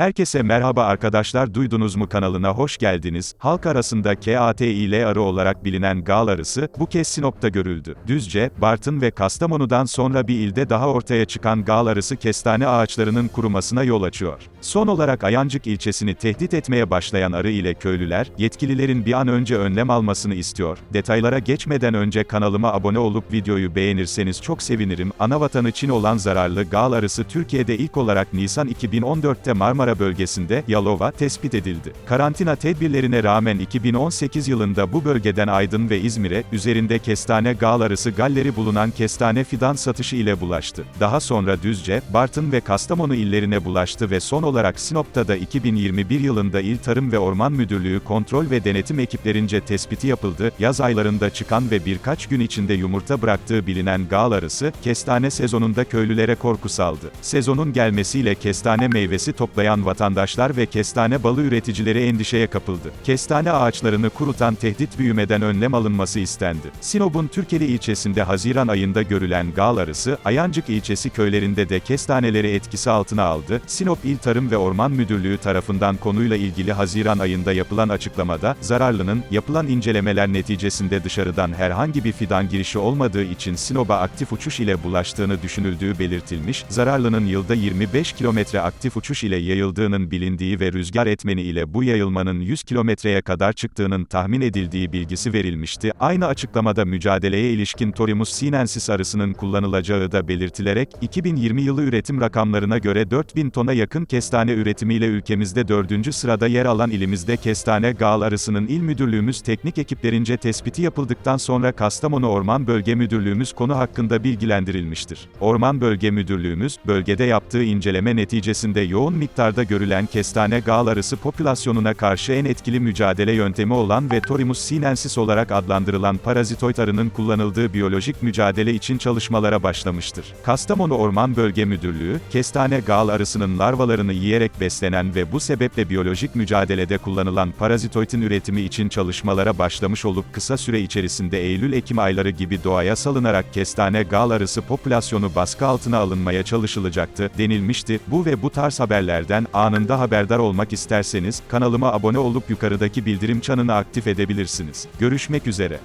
Herkese merhaba arkadaşlar duydunuz mu kanalına hoş geldiniz. Halk arasında KATİL arı olarak bilinen gal arısı, bu kez Sinop'ta görüldü. Düzce, Bartın ve Kastamonu'dan sonra bir ilde daha ortaya çıkan gal arısı kestane ağaçlarının kurumasına yol açıyor. Son olarak Ayancık ilçesini tehdit etmeye başlayan arı ile köylüler, yetkililerin bir an önce önlem almasını istiyor. Detaylara geçmeden önce kanalıma abone olup videoyu beğenirseniz çok sevinirim. Anavatanı Çin olan zararlı gal arısı Türkiye'de ilk olarak Nisan 2014'te Marmara bölgesinde, Yalova, tespit edildi. Karantina tedbirlerine rağmen 2018 yılında bu bölgeden Aydın ve İzmir'e, üzerinde kestane gal arısı galleri bulunan kestane fidan satışı ile bulaştı. Daha sonra Düzce, Bartın ve Kastamonu illerine bulaştı ve son olarak Sinop'ta da 2021 yılında İl Tarım ve Orman Müdürlüğü kontrol ve denetim ekiplerince tespiti yapıldı. Yaz aylarında çıkan ve birkaç gün içinde yumurta bıraktığı bilinen gal arısı, kestane sezonunda köylülere korku saldı. Sezonun gelmesiyle kestane meyvesi toplayan vatandaşlar ve kestane balı üreticileri endişeye kapıldı. Kestane ağaçlarını kurutan tehdit büyümeden önlem alınması istendi. Sinop'un Türkeli ilçesinde Haziran ayında görülen gal arısı, Ayancık ilçesi köylerinde de kestaneleri etkisi altına aldı. Sinop İl Tarım ve Orman Müdürlüğü tarafından konuyla ilgili Haziran ayında yapılan açıklamada, zararlının, yapılan incelemeler neticesinde dışarıdan herhangi bir fidan girişi olmadığı için Sinop'a aktif uçuş ile bulaştığını düşünüldüğü belirtilmiş, zararlının yılda 25 kilometre aktif uçuş ile yayıldığının bilindiği ve rüzgar etmeni ile bu yayılmanın 100 kilometreye kadar çıktığının tahmin edildiği bilgisi verilmişti. Aynı açıklamada mücadeleye ilişkin Torimus sinensis arısının kullanılacağı da belirtilerek, 2020 yılı üretim rakamlarına göre 4000 tona yakın kestane üretimiyle ülkemizde 4. sırada yer alan ilimizde kestane gal arısının il müdürlüğümüz teknik ekiplerince tespiti yapıldıktan sonra Kastamonu Orman Bölge Müdürlüğümüz konu hakkında bilgilendirilmiştir. Orman Bölge Müdürlüğümüz, bölgede yaptığı inceleme neticesinde yoğun miktarda görülen kestane gal arısı popülasyonuna karşı en etkili mücadele yöntemi olan ve Torimus sinensis olarak adlandırılan parazitoid arının kullanıldığı biyolojik mücadele için çalışmalara başlamıştır. Kastamonu Orman Bölge Müdürlüğü, kestane gal arısının larvalarını yiyerek beslenen ve bu sebeple biyolojik mücadelede kullanılan parazitoidin üretimi için çalışmalara başlamış olup kısa süre içerisinde Eylül-Ekim ayları gibi doğaya salınarak kestane gal arısı popülasyonu baskı altına alınmaya çalışılacaktı, denilmişti. Bu ve bu tarz haberlerden anında haberdar olmak isterseniz, kanalıma abone olup yukarıdaki bildirim çanını aktif edebilirsiniz. Görüşmek üzere.